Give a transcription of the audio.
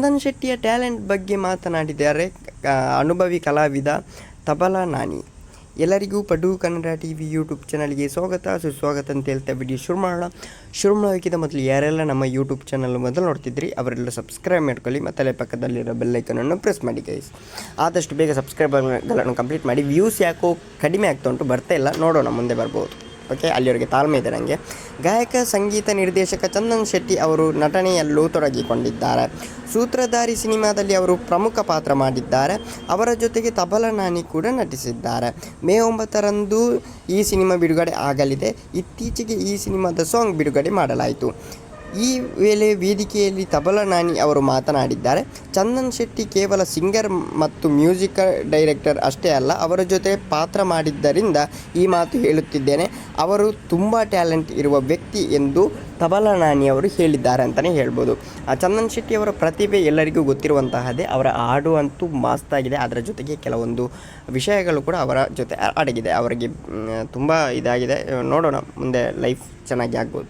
Chandan ಶೆಟ್ಟಿಯ talent ಬಗ್ಗೆ ಮಾತನಾಡಿದ್ದಾರೆ ಅನುಭವಿ ಕಲಾವಿದ ತಬಲಾ ನಾನಿ. ಎಲ್ಲರಿಗೂ Padu Kannada T V YouTube ಚಾನಲ್ಗೆ ಸ್ವಾಗತ, ಸುಸ್ವಾಗತ ಅಂತ ಹೇಳ್ತಾ ವಿಡಿಯೋ ಶುರು ಮಾಡೋಣ ಶುರು ಮಾಡೋಕ್ಕಿಂತ ಮೊದಲು ಯಾರೆಲ್ಲ ನಮ್ಮ ಯೂಟ್ಯೂಬ್ ಚಾನಲ್ ಮೊದಲು ನೋಡ್ತಿದ್ರಿ, ಅವರೆಲ್ಲ ಸಬ್ಸ್ಕ್ರೈಬ್ ಮಾಡ್ಕೊಳ್ಳಿ, ಮತ್ತು ಅಲ್ಲೇ ಪಕ್ಕದಲ್ಲಿರೋ ಬೆಲ್ಲೈಕನನ್ನು ಪ್ರೆಸ್ ಮಾಡಿ ಗೈಸ್ ಆದಷ್ಟು ಬೇಗ ಸಬ್ಸ್ಕ್ರೈಬರ್ಗಳನ್ನು ಕಂಪ್ಲೀಟ್ ಮಾಡಿ. ವ್ಯೂಸ್ ಯಾಕೋ ಕಡಿಮೆ ಆಗ್ತಾ ಉಂಟು, ಬರ್ತಾ ಇಲ್ಲ, ನೋಡೋಣ, ಮುಂದೆ ಬರ್ಬೋದು. ಓಕೆ ಅಲ್ಲಿವರೆಗೆ ತಾಳ್ಮೆ ಇದೆ ನನಗೆ. ಗಾಯಕ, ಸಂಗೀತ ನಿರ್ದೇಶಕ ಚಂದನ್ ಶೆಟ್ಟಿ ಅವರು ನಟನೆಯಲ್ಲೂ ತೊಡಗಿಕೊಂಡಿದ್ದಾರೆ. ಸೂತ್ರಧಾರಿ ಸಿನಿಮಾದಲ್ಲಿ ಅವರು ಪ್ರಮುಖ ಪಾತ್ರ ಮಾಡಿದ್ದಾರೆ. ಅವರ ಜೊತೆಗೆ ತಬಲ ನಾನಿ ಕೂಡ ನಟಿಸಿದ್ದಾರೆ. ಮೇ ಒಂಬತ್ತರಂದು ಈ ಸಿನಿಮಾ ಬಿಡುಗಡೆ ಆಗಲಿದೆ. ಇತ್ತೀಚೆಗೆ ಈ ಸಿನಿಮಾದ ಸಾಂಗ್ ಬಿಡುಗಡೆ ಮಾಡಲಾಯಿತು. ಈ ವೇಳೆ ವೇದಿಕೆಯಲ್ಲಿ ತಬಲಾ ನಾನಿ ಅವರು ಮಾತನಾಡಿದ್ದಾರೆ. ಚಂದನ್ ಶೆಟ್ಟಿ ಕೇವಲ ಸಿಂಗರ್ ಮತ್ತು ಮ್ಯೂಸಿಕ್ ಡೈರೆಕ್ಟರ್ ಅಷ್ಟೇ ಅಲ್ಲ, ಅವರ ಜೊತೆ ಪಾತ್ರ ಮಾಡಿದ್ದರಿಂದ ಈ ಮಾತು ಹೇಳುತ್ತಿದ್ದೇನೆ. ಅವರು ತುಂಬ ಟ್ಯಾಲೆಂಟ್ ಇರುವ ವ್ಯಕ್ತಿ ಎಂದು ತಬಲಾ ನಾನಿ ಅವರು ಹೇಳಿದ್ದಾರೆ ಅಂತಲೇ ಹೇಳ್ಬೋದು. ಆ ಚಂದನ್ ಶೆಟ್ಟಿ ಅವರ ಪ್ರತಿಭೆ ಎಲ್ಲರಿಗೂ ಗೊತ್ತಿರುವಂತಹದ್ದೇ, ಅವರ ಹಾಡು ಅಂತೂ ಮಸ್ತಾಗಿದೆ ಅದರ ಜೊತೆಗೆ ಕೆಲವೊಂದು ವಿಷಯಗಳು ಕೂಡ ಅವರ ಜೊತೆ ಅಡಗಿದೆ. ಅವರಿಗೆ ತುಂಬ ಇದಾಗಿದೆ. ನೋಡೋಣ, ಮುಂದೆ ಲೈಫ್ ಚೆನ್ನಾಗಿ ಆಗ್ಬೋದು.